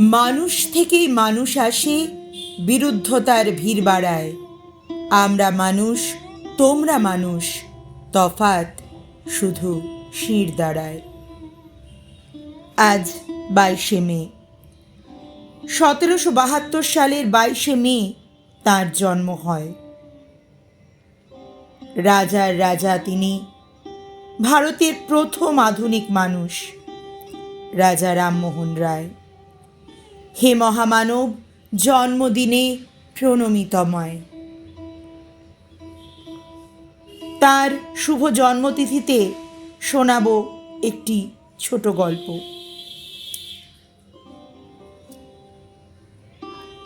মানুষ থেকেই মানুষ আসে, বিরুদ্ধতার ভিড় বাড়ায়। আমরা মানুষ, তোমরা মানুষ তফাত শুধু শির দাঁড়ায় আজ বাইশে মে। সতেরোশো বাহাত্তর সালের বাইশে মে তার জন্ম হয়। রাজার রাজা তিনি ভারতের প্রথম আধুনিক মানুষ, রাজা রামমোহন রায়। হে মহামানব, জন্মদিনে প্রণমিতময়। তার শুভ জন্মতিথিতে শোনাব একটি ছোট গল্প।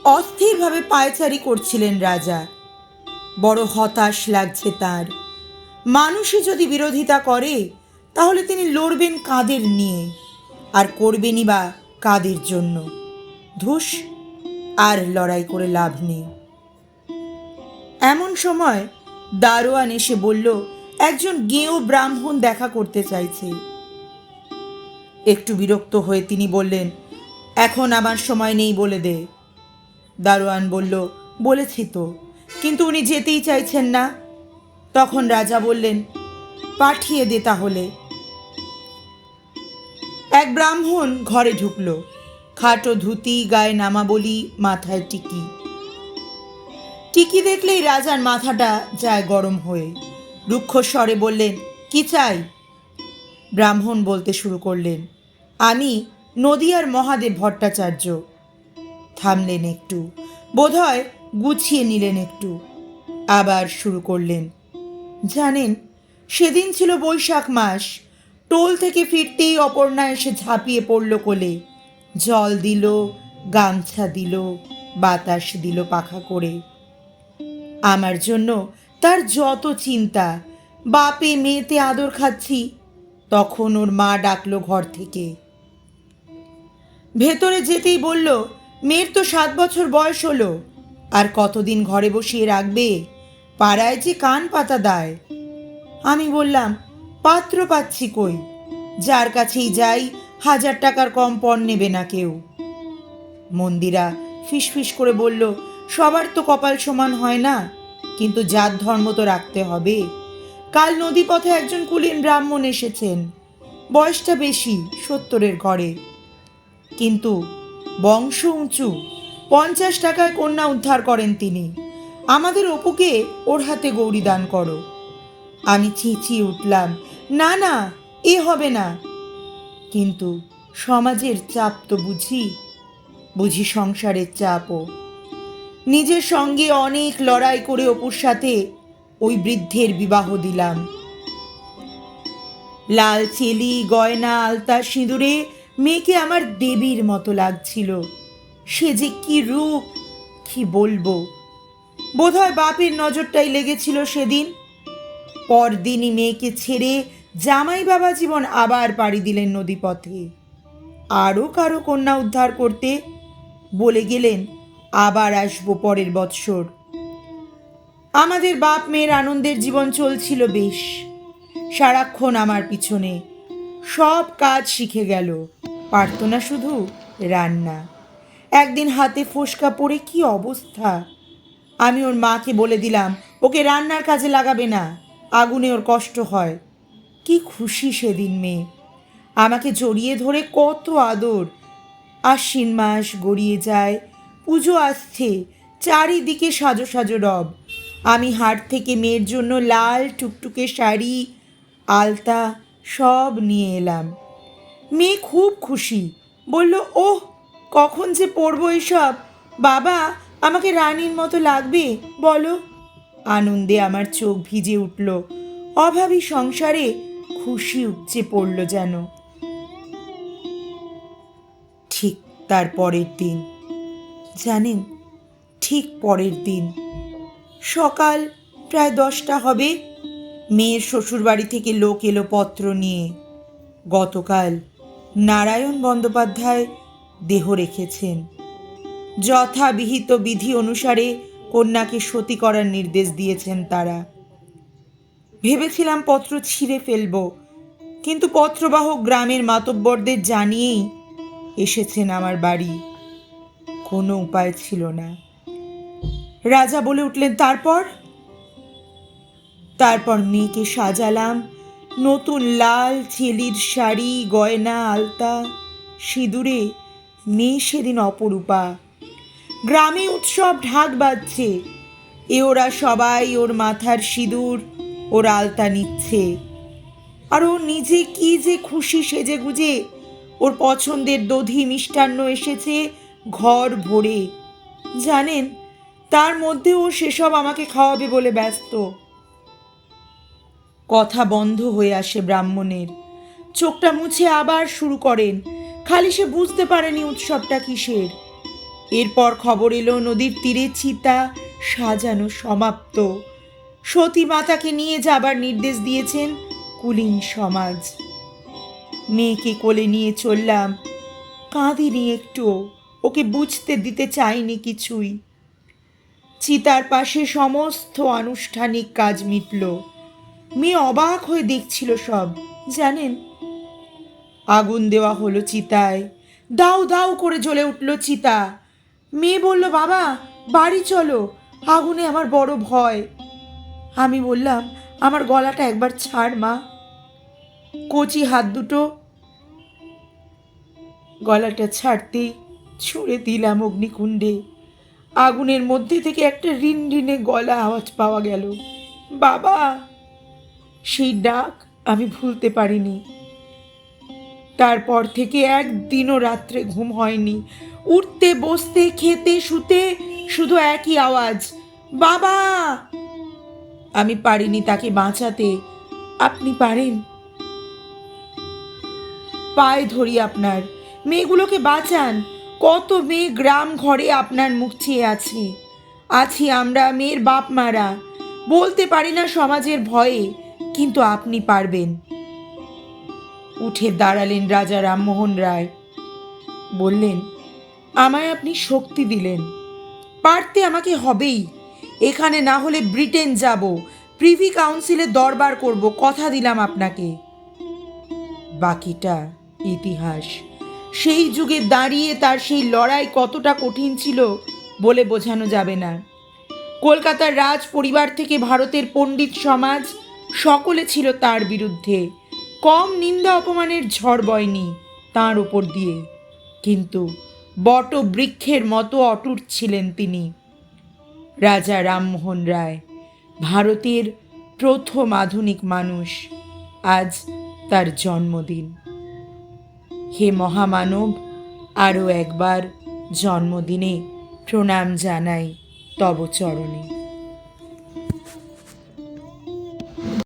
অস্থিরভাবে পায়চারি করছিলেন রাজা। বড় হতাশ লাগছে তার। মানুষই যদি বিরোধিতা করে, তাহলে তিনি লড়বেন কাদের নিয়ে? আর করবেনই বা কাদের জন্য? ধুস আর লড়াই করে লাভ নেই। এমন সময় দারোয়ান এসে বলল, একজন গেঁয়ো ব্রাহ্মণ দেখা করতে চাইছে। একটু বিরক্ত হয়ে তিনি বললেন, এখন আমার সময় নেই বলে দে। দারোয়ান বলল, বলেছি তো, কিন্তু উনি যেতেই চাইছেন না। তখন রাজা বললেন, পাঠিয়ে দে তাহলে। এক ব্রাহ্মণ ঘরে ঢুকলো। খাটো ধুতি, গায়ে নামাবলি, মাথায় টিকি। টিকি দেখলেই রাজার মাথাটা যায় গরম হয়ে। রুক্ষ স্বরে বললেন, কি চাই? ব্রাহ্মণ বলতে শুরু করলেন, আমি নদিয়ার মহাদেব ভট্টাচার্য। থামলেন একটু, বোধহয় গুছিয়ে নিলেন একটু। আবার শুরু করলেন, জানেন, সেদিন ছিল বৈশাখ মাস। টোল থেকে ফিরতেই অপর্ণা এসে ঝাঁপিয়ে পড়ল কোলে। জল দিল, গামছা দিল, বাতাস দিল পাখা করে। আমার জন্য তার যত চিন্তা, বাপে মেয়েতে আদর খাচ্ছি, তখন ওর মা ডাকলো ঘর থেকে। ভেতরে যেতেই বলল, মেয়ের তো সাত বছর বয়স হলো, আর কতদিন ঘরে বসিয়ে রাখবে? পাড়ায় যে কান পাতা দেয়। আমি বললাম, পাত্র পাচ্ছি কই? যার কাছেই যাই হাজার টাকার কম পণ নেবে না কেউ। মন্দিরা ফিসফিস করে বলল, সবার তো কপাল সমান হয় না, কিন্তু জাত ধর্ম তো রাখতে হবে। কাল নদীপথে একজন কুলীন ব্রাহ্মণ এসেছেন, বয়সটা বেশি, সত্তরের ঘরে। কিন্তু বংশ উঁচু, পঞ্চাশ টাকায় কন্যা উদ্ধার করেন তিনি। আমাদের অপুকে ওর হাতে গৌরী দান করো। আমি চেঁচিয়ে উঠলাম, না না, এ হবে না। কিন্তু সমাজের চাপ তো বুঝি বুঝি সংসারের চাপও। নিজের সঙ্গে অনেক লড়াই করে অপুর সাথে ওই বৃদ্ধের বিবাহ দিলাম। লাল চেলি, গয়না, আলতা সিঁদুরে মেয়েকে আমার দেবীর মতো লাগছিল। সে যে কি রূপ, কি বলব? বোধহয় বাপের নজরটাই লেগেছিল সেদিন। পরদিনই মেয়েকে ছেড়ে জামাই বাবা জীবন আবার পাড়ি দিলেন নদীপথে। আরও কারও কন্যা উদ্ধার করতে বলে গেলেন, আবার আসব পরের বৎসর। আমাদের বাপ মেয়ের আনন্দের জীবন চলছিল বেশ। সারাক্ষণ আমার পিছনে সব কাজ শিখে গেল, পারত না শুধু রান্না। একদিন হাতে ফোসকা পড়ে কি অবস্থা? আমি ওর মাকে বলে দিলাম, ওকে রান্নার কাজে লাগাবে না, আগুনে ওর কষ্ট হয়। কি খুশি সেদিন মেয়ে। আমাকে জড়িয়ে ধরে কত আদর। আশ্বিন মাস গড়িয়ে যায়, পুজো আসছে, চারিদিকে সাজো সাজো রব। আমি হাট থেকে মেয়ের জন্য লাল টুকটুকে শাড়ি, আলতা সব নিয়ে এলাম। মেয়ে খুব খুশি, বলল, ওহ, কখন যে পরবো এসব? বাবা, আমাকে রানীর মতো লাগবে, বলো। আনন্দে আমার চোখ ভিজে উঠল। অভাবী সংসারে খুশি উপচে পড়ল যেন। ঠিক তার পরের দিন, জানেন, ঠিক পরের দিন। সকাল প্রায় দশটা হবে, মেয়ের শ্বশুরবাড়ি থেকে লোক এলো পত্র নিয়ে। গতকাল নারায়ণ বন্দ্যোপাধ্যায় দেহ রেখেছেন। যথাবিহিত বিধি অনুসারে কন্যাকে সতী করার নির্দেশ দিয়েছেন তারা। ভেবেছিলাম পত্র ছিঁড়ে ফেলব, কিন্তু পত্রবাহক গ্রামের মাতব্বরদের জানিয়েই এসেছেন আমার বাড়ি। কোনো উপায় ছিল না। রাজা বলে উঠলেন, তারপর? তারপর মেয়েকে সাজালাম, নতুন লাল ছেলির শাড়ি, গয়না, আলতা, সিঁদুরে, মেয়ে সেদিন অপরূপা। গ্রামে উৎসব ঢাক বাজছে, এ ওরা সবাই ওর মাথার সিঁদুর ওর আলতা নিচ্ছে। আর ও নিজে কি যে খুশি সেজে গুজে। ওর পছন্দের দধি মিষ্টান্ন এসেছে ঘর ভরে। জানেন, তার মধ্যেও সেসব আমাকে খাওয়াবে বলে ব্যস্ত। কথা বন্ধ হয়ে আসে ব্রাহ্মণের। চোখটা মুছে আবার শুরু করেন। খালি সে বুঝতে পারেনি উৎসবটা কিসের। এরপর খবর এলো নদীর তীরে চিতা সাজানো সমাপ্ত। সতী মাতাকে নিয়ে যাবার নির্দেশ দিয়েছেন কুলীন সমাজ। মেয়েকে কোলে নিয়ে চললাম, কাঁদিনি একটু ওকে বুঝতে দিতে চাইনি কিছুই। চিতার পাশে সমস্ত আনুষ্ঠানিক কাজ মিটল। মেয়ে অবাক হয়ে দেখছিল সব, জানেন? আগুন দেওয়া হলো চিতায় দাউ দাউ করে জ্বলে উঠল চিতা। মেয়ে বলল, বাবা, বাড়ি চলো, আগুনে আমার বড় ভয়। আমি বললাম, আমার গলাটা একবার ছাড়, মা। কচি হাত দুটো গলাটা ছাড়তেই ছুঁড়ে দিলাম অগ্নিকুণ্ডে। আগুনের মধ্যে থেকে একটা রিন রিনে গলা আওয়াজ পাওয়া গেল। বাবা! সেই ডাক আমি ভুলতে পারিনি। তারপর থেকে একদিনও রাত্রে ঘুম হয়নি। উঠতে, বসতে, খেতে, শুতে শুধু একই আওয়াজ, বাবা! আমি পারিনি তাকে বাঁচাতে। আপনি পারেন। পায়ে ধরি আপনার। মেয়েগুলোকে বাঁচান। কত মেয়ে গ্রাম ঘরে আপনার মুখ চেয়ে আছে। আছি আমরা মেয়ের বাপ মারা। বলতে পারি না সমাজের ভয়ে, কিন্তু আপনি পারবেন। উঠে দাঁড়ালেন রাজা রামমোহন রায়। বললেন, আমায় আপনি শক্তি দিলেন। পারতে আমাকে হবেই। এখানে না হলে ব্রিটেন যাব। প্রিভি কাউন্সিলে দরবার করব, কথা দিলাম আপনাকে। বাকিটা ইতিহাস। সেই যুগে দাঁড়িয়ে তার সেই লড়াই কতটা কঠিন ছিল বলে বোঝানো যাবে না। কলকাতার রাজ পরিবার থেকে ভারতের পণ্ডিত সমাজ সকলে ছিল তার বিরুদ্ধে। কম নিন্দা অপমানের ঝড় বয়নি তার ওপর দিয়ে। কিন্তু বট বৃক্ষের মতো অটুট ছিলেন তিনি। রাজা রামমোহন রায়, ভারতের প্রথম আধুনিক মানুষ, আজ তার জন্মদিন। হে মহামানব, আরও একবার জন্মদিনে প্রণাম জানাই তব চরণে।